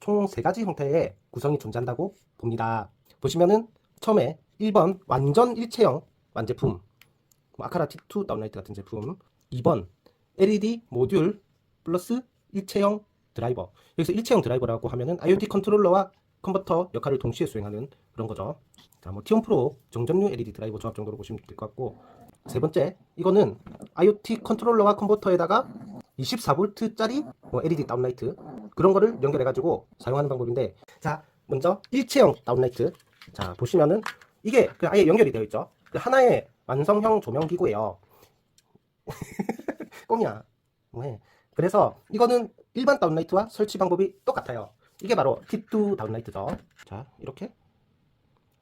총 세 가지 형태의 구성이 존재한다고 봅니다. 보시면은 처음에 1번 완전 일체형 완제품 뭐 아카라 T2 다운라이트 같은 제품 2번 LED 모듈 플러스 일체형 드라이버 여기서 일체형 드라이버라고 하면은 IoT 컨트롤러와 컨버터 역할을 동시에 수행하는 그런 거죠. 자, 뭐 티온 프로 정전류 LED 드라이버 조합 정도로 보시면 될 것 같고 세 번째 이거는 IoT 컨트롤러와 컨버터에다가 24V짜리 뭐 LED 다운라이트 그런 거를 연결해 가지고 사용하는 방법인데 자 먼저 일체형 다운라이트. 자 보시면은 이게 그 아예 연결이 되어 있죠. 그 하나의 완성형 조명 기구예요. 꼼이야. 왜 그래서 이거는 일반 다운라이트와 설치 방법이 똑같아요. 이게 바로 T2 다운라이트죠. 자 이렇게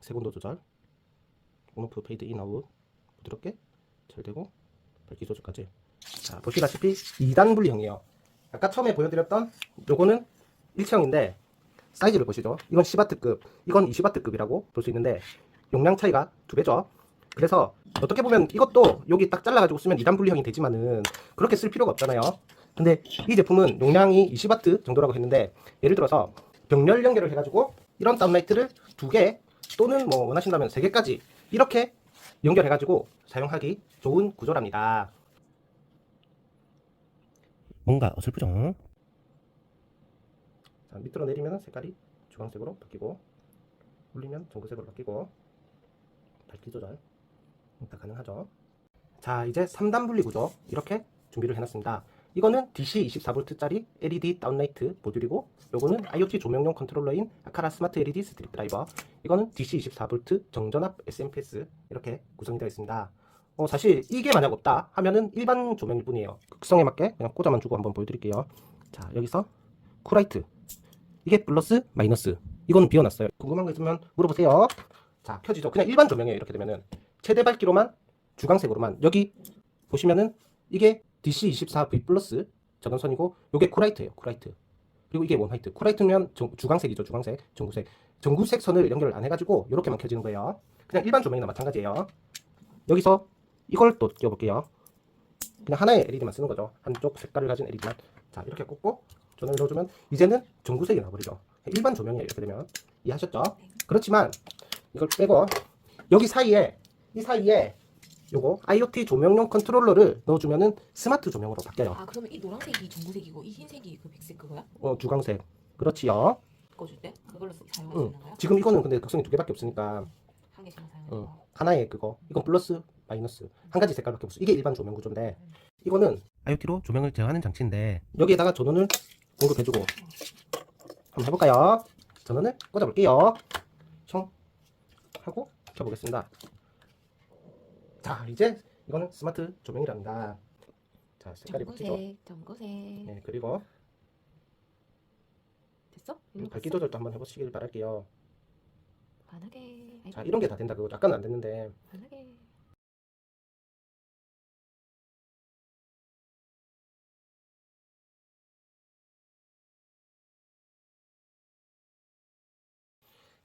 세곤도 조절. 온오프 페이드 인 아웃. 부드럽게 잘 되고 밝기 조절까지 자 보시다시피 2단 분리형이에요. 아까 처음에 보여드렸던 요거는 일체형인데 사이즈를 보시죠. 이건 10W급 이건 20W급이라고 볼 수 있는데 용량 차이가 두 배죠. 그래서 어떻게 보면 이것도 여기 딱 잘라가지고 쓰면 2단 분리형이 되지만은 그렇게 쓸 필요가 없잖아요. 근데 이 제품은 용량이 20W 정도라고 했는데 예를 들어서 병렬 연결을 해가지고 이런 다운라이트를 두 개 또는 뭐 원하신다면 세 개까지 이렇게 연결해가지고 사용하기 좋은 구조랍니다. 뭔가 어설프죠? 자, 밑으로 내리면 색깔이 주황색으로 바뀌고 올리면 전구색으로 바뀌고 밝기 조절 다 가능하죠. 자, 이제 3단 분리 구조 이렇게 준비를 해놨습니다. 이거는 DC 24V짜리 LED 다운라이트 모듈이고 요거는 IoT 조명용 컨트롤러인 아카라 스마트 LED 스트립 드라이버 이거는 DC 24V 정전압 SMPS 이렇게 구성이 되어 있습니다. 어, 사실 이게 만약 없다 하면은 일반 조명일 뿐이에요. 극성에 맞게 그냥 꽂아만 주고 한번 보여드릴게요. 자 여기서 쿨라이트 이게 플러스 마이너스 이건 비워놨어요. 궁금한 거 있으면 물어보세요. 자 켜지죠. 그냥 일반 조명이에요. 이렇게 되면은 최대 밝기로만 주광색으로만 여기 보시면은 이게 DC24V 플러스 전원선이고 요게 쿨라이트예요. 쿨라이트 그리고 이게 원화이트 쿨라이트면 정- 주광색이죠. 주광색 전구색 전구색 선을 연결 안 해가지고 이렇게만 켜지는 거예요. 그냥 일반 조명이나 마찬가지예요. 여기서 이걸 또 끼워볼게요. 그냥 하나의 LED만 쓰는 거죠. 한쪽 색깔을 가진 LED만. 자, 이렇게 꽂고 전원을 넣어주면 이제는 전구색이 나와버리죠. 일반 조명이에요. 이렇게 되면. 이해하셨죠? 그렇지만 이걸 빼고 여기 사이에 이 사이에 요거 IoT 조명용 컨트롤러를 넣어주면은 스마트 조명으로 바뀌어요. 아 그러면 이 노란색이 전구색이고 이 흰색이 그 백색 그거야? 어, 주광색. 그렇지요. 바꿔줄 때 그걸로 쓰- 사용할 응. 거야? 지금 이거는 근데 극성이 두 개밖에 없으니까 한 개씩만 사용하는 응. 거. 하나의 그거 이건 플러스 마이너스 한 가지 색깔밖에 없어 이게 일반 조명 구조인데 이거는 IoT로 조명을 제어하는 장치인데 여기에다가 전원을 공급해주고 한번 해볼까요? 전원을 꽂아볼게요 총 하고 켜보겠습니다 자 이제 이거는 스마트 조명이랍니다 자 색깔이 바뀌죠 전구색, 전구색. 네 그리고 됐어? 음, 이거 밝기 됐어? 조절도 한번 해보시길 바랄게요 반하게. 아이고, 자 이런 게 다 된다 그거 약간 안 됐는데 반하게.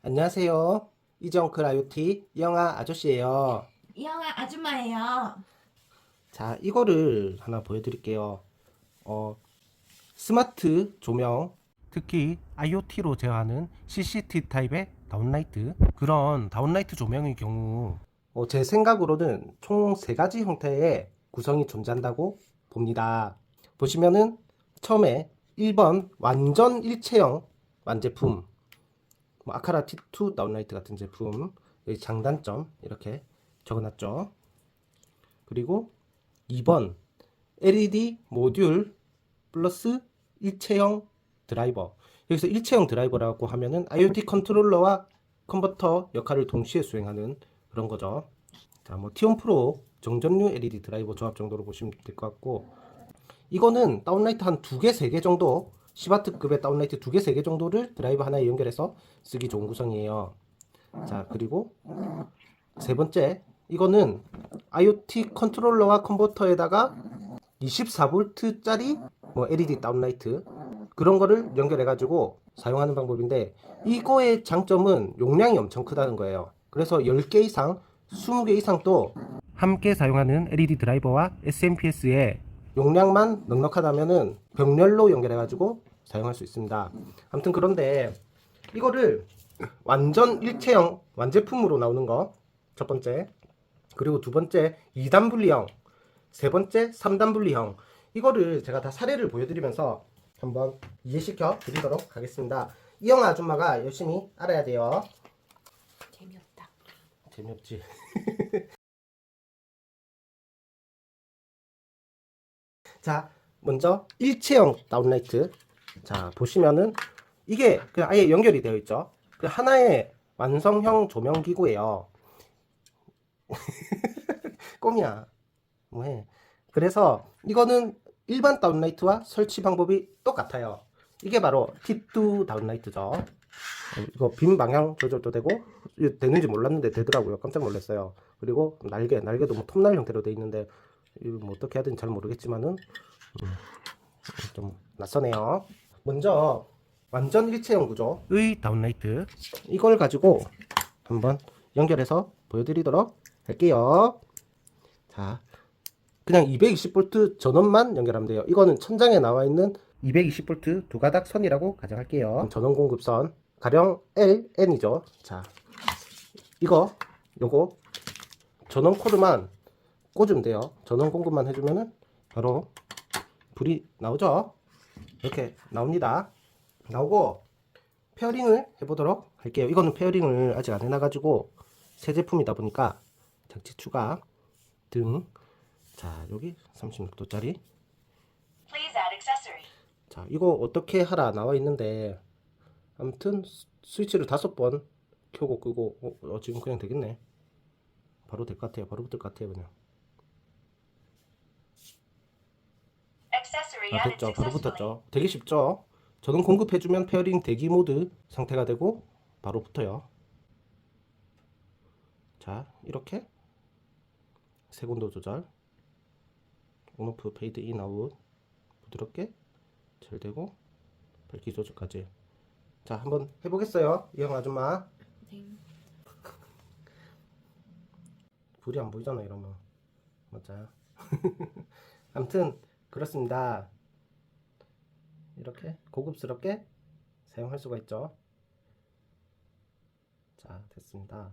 안녕하세요 이정클 IoT 영아 아저씨예요 이영아 아줌마예요. 자, 이거를 하나 보여드릴게요. 어, 스마트 조명, 특히 IoT로 제어하는 CCT 타입의 다운라이트. 그런 다운라이트 조명의 경우, 어, 제 생각으로는 총 세 가지 형태의 구성이 존재한다고 봅니다. 보시면은 처음에 1번 완전 일체형 완제품, 뭐 아카라 T2 다운라이트 같은 제품, 여기 장단점 이렇게 적어놨죠. 그리고 2번 LED 모듈 플러스 일체형 드라이버 여기서 일체형 드라이버라고 하면은 IoT 컨트롤러와 컨버터 역할을 동시에 수행하는 그런 거죠 자 뭐 티온 프로 정전류 LED 드라이버 조합 정도로 보시면 될 것 같고 이거는 다운라이트 한 두 개, 세 개 정도 10W급의 다운라이트 두 개, 세개 정도를 드라이버 하나에 연결해서 쓰기 좋은 구성이에요 자 그리고 세 번째 이거는 IoT 컨트롤러와 컨버터에다가 24V짜리 뭐 LED 다운라이트 그런 거를 연결해 가지고 사용하는 방법인데 이거의 장점은 용량이 엄청 크다는 거예요. 그래서 10개 이상, 20개 이상 또 함께 사용하는 LED 드라이버와 SMPS에 용량만 넉넉하다면은 병렬로 연결해 가지고 사용할 수 있습니다. 아무튼 그런데 이거를 완전 일체형 완제품으로 나오는 거 첫 번째 그리고 두 번째 2단 분리형 세 번째 3단 분리형 이거를 제가 다 사례를 보여드리면서 한번 이해시켜 드리도록 하겠습니다. 이영 아줌마가 열심히 알아야 돼요. 재미없다. 재미없지. 자, 먼저 일체형 다운라이트. 자, 보시면은 이게 그 아예 연결이 되어 있죠. 그 하나의 완성형 조명 기구예요. 꼼이야. 뭐해? 그래서 이거는 일반 다운라이트와 설치 방법이 똑같아요. 이게 바로 T2 다운라이트죠. 이거 빔 방향 조절도 되고 되는지 몰랐는데 되더라고요. 깜짝 놀랐어요. 그리고 날개, 날개도 뭐 톱날 형태로 돼 있는데 이거 뭐 어떻게 해야 되는지 잘 모르겠지만은 음, 좀 낯서네요. 먼저 완전 일체형 구조의 다운라이트 이걸 가지고 한번 연결해서 보여드리도록 할게요. 자, 그냥 220V 전원만 연결하면 돼요. 이거는 천장에 나와 있는 220V 두 가닥 선이라고 가정할게요. 전원 공급선 가령 LN이죠. 자, 이거 요거 전원 코드만 꽂으면 돼요. 전원 공급만 해주면은 바로 불이 나오죠. 이렇게 나옵니다. 나오고 페어링을 해보도록 할게요. 이거는 페어링을 아직 안 해놔가지고 새 제품이다 보니까 장치 추가 등. 자 여기 36도짜리. Please add accessory. 자 이거 어떻게 하라 나와 있는데 아무튼 스- 스위치를 다섯 번 켜고 끄고 어, 어, 지금 그냥 되겠네. 바로 될 것 같아요. 바로 붙을 것 같아요 그냥. 아, added 됐죠. 바로. 붙었죠. 되게 쉽죠. 저는 공급해주면 페어링 대기 모드 상태가 되고 바로 붙어요. 자, 이렇게 색온도 조절, 온오프 페이드 인 아웃 부드럽게 잘 되고 밝기 조절까지. 자, 한번 해보겠어요, 이형 아줌마. 네. 불이 안 보이잖아 이러면 맞아요. 아무튼 그렇습니다. 이렇게 고급스럽게 사용할 수가 있죠. 자 됐습니다.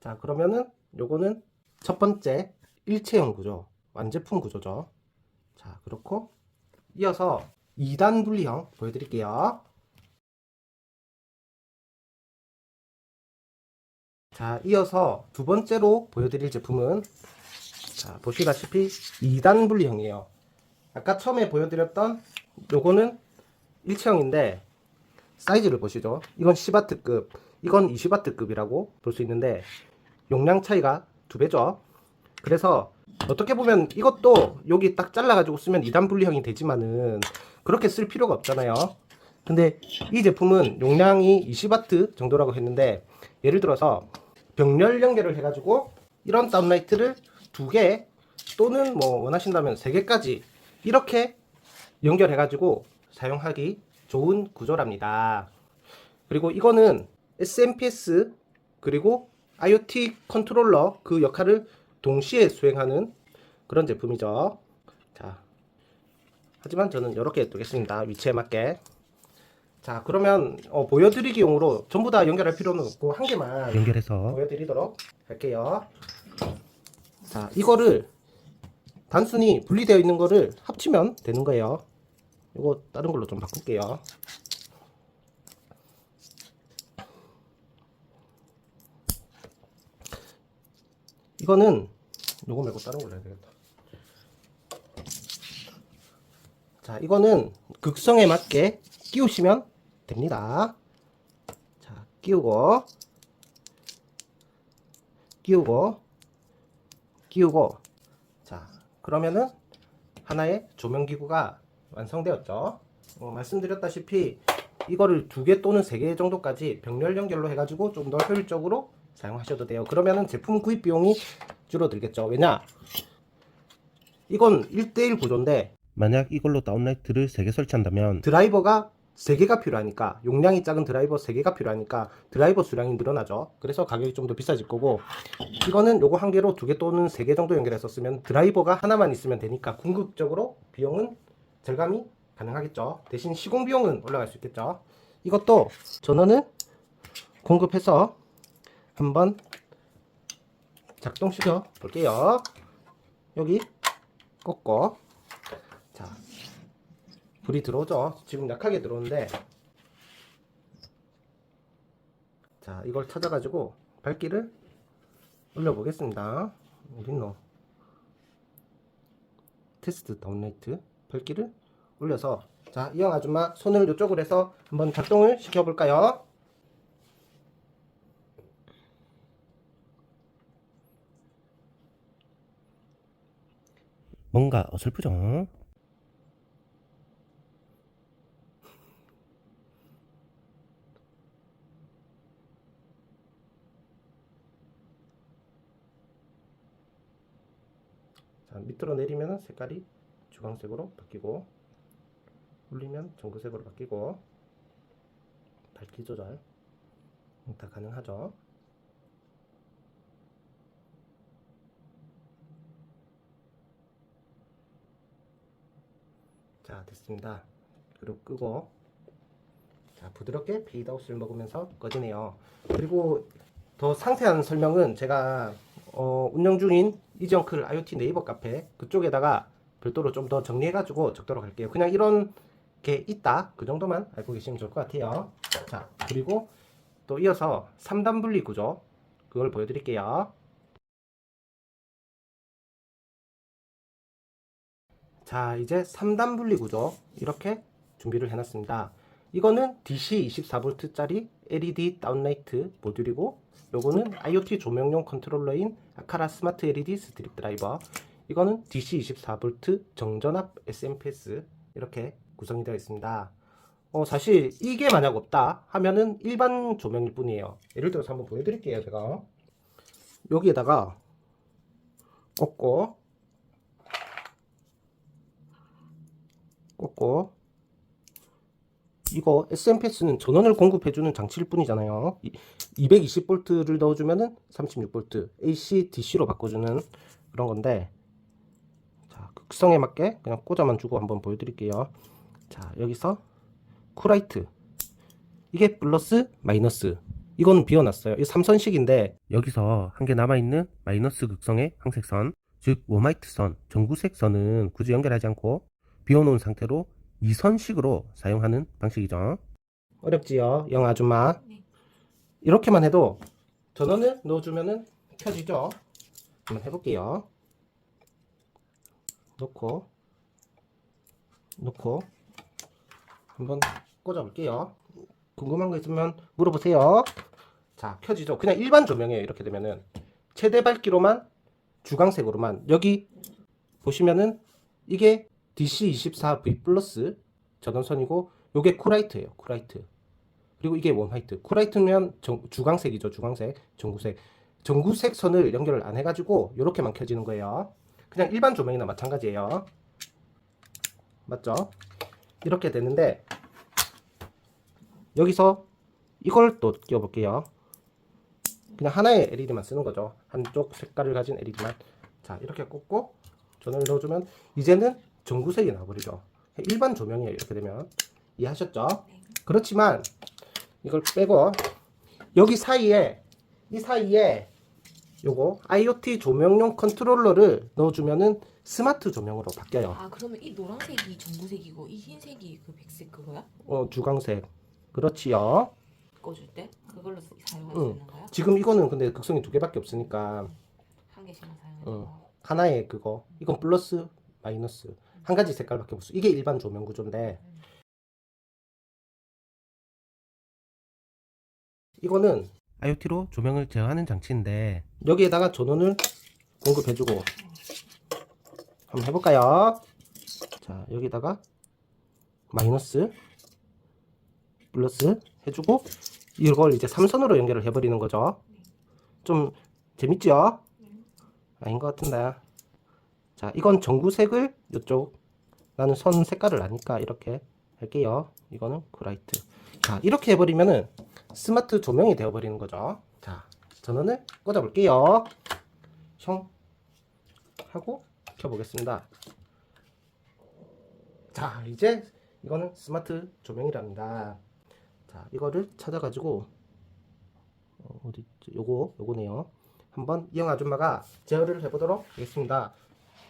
자 그러면은 요거는 첫 번째 일체형 구조 완제품 구조죠. 자 그렇고 이어서 2단 분리형 보여드릴게요. 자, 이어서 두 번째로 보여드릴 제품은 자, 보시다시피 2단 분리형이에요. 아까 처음에 보여드렸던 요거는 일체형인데 사이즈를 보시죠. 이건 10W급, 이건 20W급이라고 볼 수 있는데 용량 차이가 두 배죠. 그래서 어떻게 보면 이것도 여기 딱 잘라가지고 쓰면 2단 분리형이 되지만은 그렇게 쓸 필요가 없잖아요. 근데 이 제품은 용량이 20W 정도라고 했는데 예를 들어서 병렬 연결을 해가지고 이런 다운라이트를 두 개 또는 뭐 원하신다면 세 개까지 이렇게 연결해가지고 사용하기 좋은 구조랍니다. 그리고 이거는 SMPS 그리고 IoT 컨트롤러 그 역할을 동시에 수행하는 그런 제품이죠. 자, 하지만 저는 이렇게 두겠습니다. 위치에 맞게. 자, 그러면 어, 보여드리기용으로 전부 다 연결할 필요는 없고 한 개만 연결해서 보여드리도록 할게요. 자, 이거를 단순히 분리되어 있는 거를 합치면 되는 거예요. 이거 다른 걸로 좀 바꿀게요. 이거는 요거 말고 다른 걸로 해야 되겠다. 자, 이거는 극성에 맞게 끼우시면 됩니다. 자, 끼우고 끼우고 끼우고 자 그러면은 하나의 조명기구가 완성되었죠. 어, 말씀드렸다시피 이거를 두 개 또는 세 개 정도까지 병렬 연결로 해가지고 좀 더 효율적으로 사용하셔도 돼요. 그러면은 제품 구입 비용이 줄어들겠죠. 왜냐? 이건 1대1 구조인데 만약 이걸로 다운라이트를 3개 설치한다면 드라이버가 3개가 필요하니까 용량이 작은 드라이버 3개가 필요하니까 드라이버 수량이 늘어나죠. 그래서 가격이 좀 더 비싸질 거고 이거는 요거 한 개로 두 개 또는 세 개 정도 연결해서 쓰면 드라이버가 하나만 있으면 되니까 궁극적으로 비용은 절감이 가능하겠죠. 대신 시공 비용은 올라갈 수 있겠죠. 이것도 전원을 공급해서 한번 작동시켜 볼게요. 여기 꽂고 자 불이 들어오죠. 지금 약하게 들어오는데 자 이걸 찾아가지고 밝기를 올려보겠습니다. 어딨노? 테스트 다운라이트 밝기를 올려서 자 이형 아줌마 손을 이쪽으로 해서 한번 작동을 시켜볼까요? 뭔가 어설프죠? 자 밑으로 내리면 색깔이 주황색으로 바뀌고 올리면 전구색으로 바뀌고 밝기 조절 다 가능하죠. 자 됐습니다. 그리고 끄고 자 부드럽게 페이드아웃을 먹으면서 꺼지네요. 그리고 더 상세한 설명은 제가 어, 운영 중인 이정클 IoT 네이버 카페 그쪽에다가 별도로 좀 더 정리해가지고 적도록 할게요. 그냥 이런 게 있다 그 정도만 알고 계시면 좋을 것 같아요. 자 그리고 또 이어서 3단 분리 구조 그걸 보여드릴게요. 자 이제 3단 분리 구조 이렇게 준비를 해놨습니다. 이거는 DC 24V짜리 LED 다운라이트 모듈이고 요거는 IoT 조명용 컨트롤러인 아카라 스마트 LED 스트립 드라이버 이거는 DC 24V 정전압 SMPS 이렇게 구성이 되어 있습니다. 어, 사실 이게 만약 없다 하면은 일반 조명일 뿐이에요. 예를 들어서 한번 보여드릴게요. 제가 여기에다가 꽂고 꽂고 이거 SMPS는 전원을 공급해주는 장치일 뿐이잖아요. 220V를 넣어주면은 36V, AC, DC로 바꿔주는 그런 건데, 자 극성에 맞게 그냥 꽂아만 주고 한번 보여드릴게요. 자 여기서 쿨라이트 이게 플러스 마이너스 이거는 비워놨어요. 이 삼선식인데 여기서 한 개 남아있는 마이너스 극성의 항색선, 즉 워마이트선, 전구색 선은 굳이 연결하지 않고 비워놓은 상태로 이선식으로 사용하는 방식이죠. 어렵지요, 영 아줌마. 네. 이렇게만 해도 전원을 넣어주면은 켜지죠. 한번 해볼게요. 놓고 놓고 한번 꽂아 볼게요. 궁금한 거 있으면 물어보세요. 자, 켜지죠. 그냥 일반 조명이에요. 이렇게 되면은 최대 밝기로만 주광색으로만 여기 보시면은 이게 DC24V 플러스 전원선이고 요게 쿨라이트예요. 쿨라이트. 그리고 이게 원화이트. 쿨라이트면 정- 주광색이죠. 주광색, 전구색. 전구색 선을 연결을 안 해가지고 이렇게만 켜지는 거예요. 그냥 일반 조명이나 마찬가지예요. 맞죠? 이렇게 되는데 여기서 이걸 또 끼워볼게요. 그냥 하나의 LED만 쓰는 거죠. 한쪽 색깔을 가진 LED만. 자 이렇게 꽂고 전원을 넣어주면 이제는 전구색이 나와버리죠. 일반 조명이에요. 이렇게 되면 이해하셨죠? 그렇지만 이걸 빼고 여기 사이에 이 사이에 요거 IoT 조명용 컨트롤러를 넣어주면은 스마트 조명으로 바뀌어요. 아 그러면 이 노란색이 전구색이고 이 흰색이 그 백색 그거야? 어, 주광색. 그렇지요. 꺼줄 때 그걸로 쓰- 사용할 응. 수 있는 거야? 지금 이거는 근데 극성이 두 개밖에 없으니까 한 개씩만 사용해. 응. 하나의 그거 이건 플러스 마이너스 한 가지 색깔밖에 없어. 이게 일반 조명 구조인데 이거는 IoT로 조명을 제어하는 장치인데 여기에다가 전원을 공급해주고 한번 해볼까요? 자 여기다가 마이너스 플러스 해주고 이걸 이제 삼선으로 연결을 해버리는 거죠. 좀 재밌죠? 아닌 것 같은데. 자 이건 전구색을 이쪽 나는 선 색깔을 아니까 이렇게 할게요. 이거는 그라이트. 자 이렇게 해버리면은 스마트 조명이 되어버리는 거죠. 자 전원을 꽂아볼게요. 형 하고 켜보겠습니다. 자 이제 이거는 스마트 조명이랍니다. 자, 이거를 찾아가지고 어, 어디 있지? 요거 요거네요. 한번 이영 아줌마가 제어를 해보도록 하겠습니다.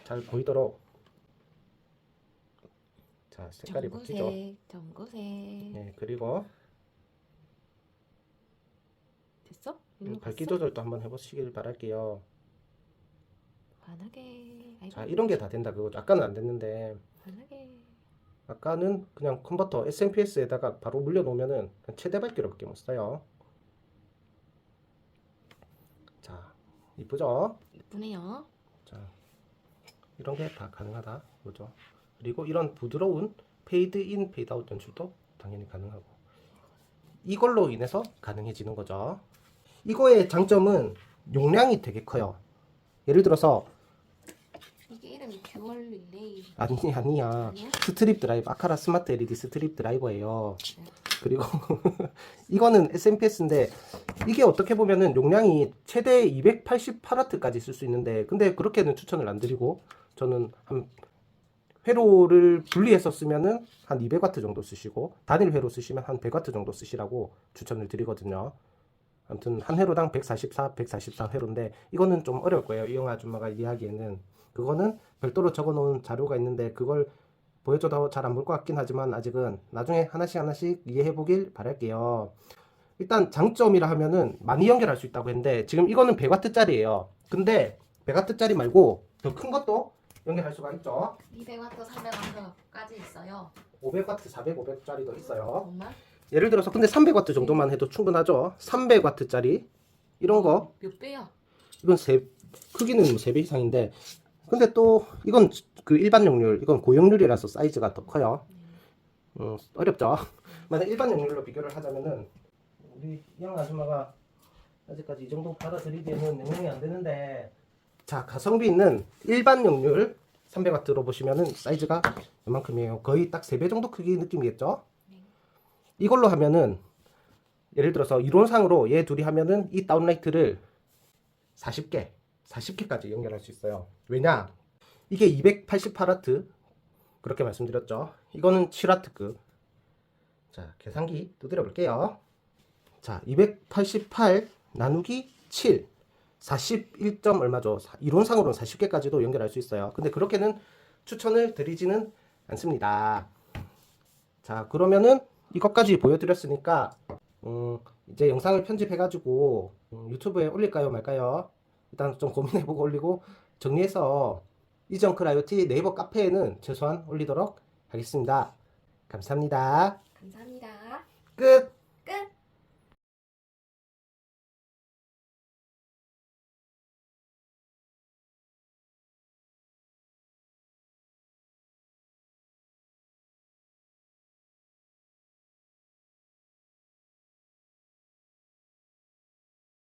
잘 보이도록. 자, 색깔이 바뀌죠. 전구색, 전구색. 네, 그리고 됐어? 음, 일로 밝기 갔어? 조절도 한번 해보시길 바랄게요. 환하게. 아이고, 자, 이런 게 다 된다 그거죠. 아까는 안 됐는데 환하게. 아까는 그냥 컨버터 SMPS에다가 바로 물려 놓으면은 그냥 최대 밝기로밖에 못 써요. 자, 이쁘죠? 이쁘네요. 자, 이런 게 다 가능하다. 그죠? 그리고 이런 부드러운 페이드 인, 페이드 아웃 연출도 당연히 가능하고. 이걸로 인해서 가능해지는 거죠. 이거의 장점은 용량이 되게 커요. 예를 들어서 이게 이름이 듀얼 릴레이. 아니 아니야. 아니야? 스트립 드라이버 아카라 스마트 LED 스트립 드라이버예요. 그리고 이거는 SMPS인데 이게 어떻게 보면은 용량이 최대 288W까지 쓸 수 있는데 근데 그렇게는 추천을 안 드리고 저는 한 회로를 분리해서 쓰면은 한 200W 정도 쓰시고 단일 회로 쓰시면 한 100W 정도 쓰시라고 추천을 드리거든요. 아무튼 한 회로당 144, 144 회로인데 이거는 좀 어려울 거예요. 이영 아줌마가 이야기에는 그거는 별도로 적어놓은 자료가 있는데 그걸 보여줘도 잘 안 볼 것 같긴 하지만 아직은 나중에 하나씩 하나씩 이해해 보길 바랄게요. 일단 장점이라 하면은 많이 연결할 수 있다고 했는데 지금 이거는 100W짜리예요. 근데 100W짜리 말고 더 큰 것도 연결할 수가 있죠. 200W, 300W까지 있어요. 500W, 400, 500짜리도 있어요. 정말? 예를 들어서 근데 300W 정도만 해도 충분하죠. 300W짜리 이런 거 몇 배야? 이건 세 크기는 3배 이상인데 근데 또 이건 그 일반 용률 이건 고용률이라서 사이즈가 더 커요. 음, 어렵죠. 만약 일반 용률로 비교를 하자면은 우리 이영 아줌마가 아직까지 이 정도 받아들이기에는 용량이 안 되는데 자 가성비 있는 일반 용률 300W로 보시면은 사이즈가 이만큼이에요. 거의 딱 3배 정도 크기 느낌이겠죠? 이걸로 하면은 예를 들어서 이론상으로 얘 둘이 하면은 이 다운라이트를 40개, 40개까지 연결할 수 있어요. 왜냐? 이게 288W 그렇게 말씀드렸죠. 이거는 7W급. 자, 계산기 두드려 볼게요. 자, 288 나누기 7. 41점 얼마죠? 사- 이론상으로는 40개까지도 연결할 수 있어요. 근데 그렇게는 추천을 드리지는 않습니다. 자, 그러면은 이것까지 보여드렸으니까 음, 이제 영상을 편집해가지고 음, 유튜브에 올릴까요 말까요? 일단 좀 고민해보고 올리고 정리해서 이정클 IoT 네이버 카페에는 최소한 올리도록 하겠습니다. 감사합니다. 감사합니다. 끝!